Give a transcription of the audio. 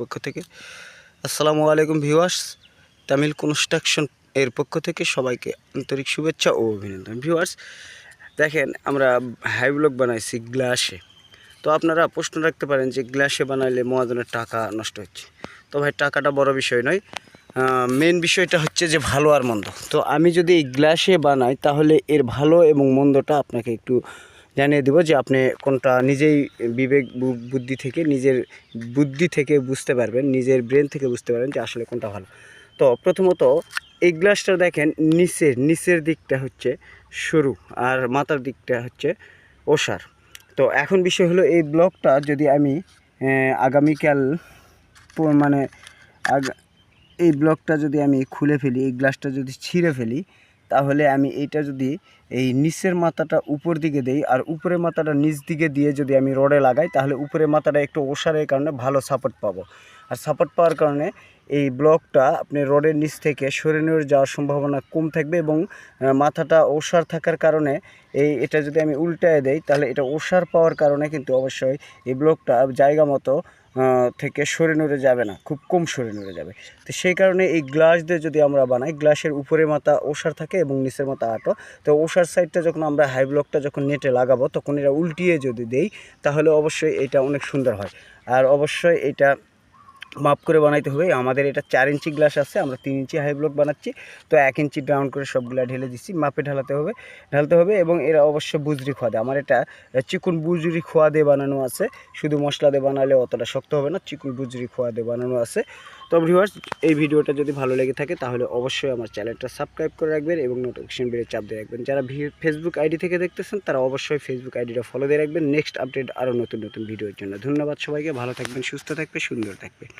পক্ষ থেকে। আসসালামু আলাইকুম ভিউয়ার্স, তামিল কনস্ট্রাকশন এর পক্ষ থেকে সবাইকে আন্তরিক শুভেচ্ছা ও অভিনন্দন। ভিউয়ার্স, দেখেন আমরা হাই ব্লক বানাইছি গ্লাসে। তো আপনারা প্রশ্ন রাখতে পারেন যে গ্লাসে বানাইলে মহাজনের টাকা নষ্ট হচ্ছে। তো ভাই, টাকাটা বড় বিষয় নয়। মেন বিষয়টা হচ্ছে যে ভালো আর মন্দ। তো আমি যদি এই গ্লাসে বানাই তাহলে এর ভালো এবং মন্দটা আপনাকে একটু জানিয়ে দেবো যে আপনি কোনটা নিজেই বিবেক বুদ্ধি থেকে, নিজের বুদ্ধি থেকে বুঝতে পারবেন, নিজের ব্রেন থেকে বুঝতে পারবেন যে আসলে কোনটা ভালো। তো প্রথমত এই গ্লাসটা দেখেন নিচের নিচের দিকটা হচ্ছে সরু আর মাথার দিকটা হচ্ছে ওষার তো এখন বিষয় হলো এই ব্লকটা যদি আমি আগামীকাল মানে এই ব্লকটা যদি আমি খুলে ফেলি, এই গ্লাসটা যদি ছিঁড়ে ফেলি তাহলে আমি এইটা যদি এই নিচের মাথাটা উপর দিকে দেই আর উপরের মাথাটা নিচ দিকে দিয়ে যদি আমি রডে লাগাই, তাহলে উপরের মাথাটা একটু ওষারের কারণে ভালো সাপোর্ট পাবো। আর সাপোর্ট পাওয়ার কারণে এই ব্লকটা আপনি রডের নিচ থেকে সরে নিয়ে যাওয়ার সম্ভাবনা কম থাকবে এবং মাথাটা ওষার থাকার কারণে এই এটা যদি আমি উল্টায় দেই, তাহলে এটা ওষার পাওয়ার কারণে কিন্তু অবশ্যই এই ব্লকটা জায়গা মতো থেকে সরে নড়ে যাবে না, খুব কম সরে নড়ে যাবে। তো সেই কারণে এই গ্লাস দিয়ে যদি আমরা বানাই গ্লাসের উপরে মাথা ওষার থাকে এবং নিচের মাথা আটো তো ওষার সাইডটা যখন আমরা হাই ব্লকটা যখন নেটে লাগাবো, তখন এটা উল্টিয়ে যদি দেই, তাহলে অবশ্যই এটা অনেক সুন্দর হয়। আর অবশ্যই এটা মাপ করে বানাইতে হবে। আমাদের এটা চার ইঞ্চি গ্লাস আছে, আমরা তিন ইঞ্চি হাই ব্লক বানাচ্ছি। তো এক ইঞ্চি ডাউন করে সবগুলা ঢেলে দিচ্ছি, মাপে ঢালাতে হবে, ঢালতে হবে এবং এরা অবশ্য বুজরি খোয়া দেয়। আমার এটা চিকুন বুজরি খোয়া দিয়ে বানানো আছে, শুধু মশলা দিয়ে বানালে অতটা শক্ত হবে না, চিকুন বুজরি খোয়া দিয়ে বানানো আছে। তো ভিউয়ার্স, এই ভিডিওটা যদি ভালো লেগে থাকে, তাহলে অবশ্যই আমার চ্যানেলটা সাবস্ক্রাইব করে রাখবেন এবং নোটিফিকেশন বেড়ে চাপ দিয়ে রাখবেন। যারা ফেসবুক আইডি থেকে দেখতেছেন, তারা অবশ্যই ফেসবুক আইডিটা ফলো দিয়ে রাখবেন। নেক্সট আপডেট আরও নতুন নতুন ভিডিওর জন্য। ধন্যবাদ সবাইকে। ভালো থাকবেন, সুস্থ থাকবে সুন্দর থাকবেন।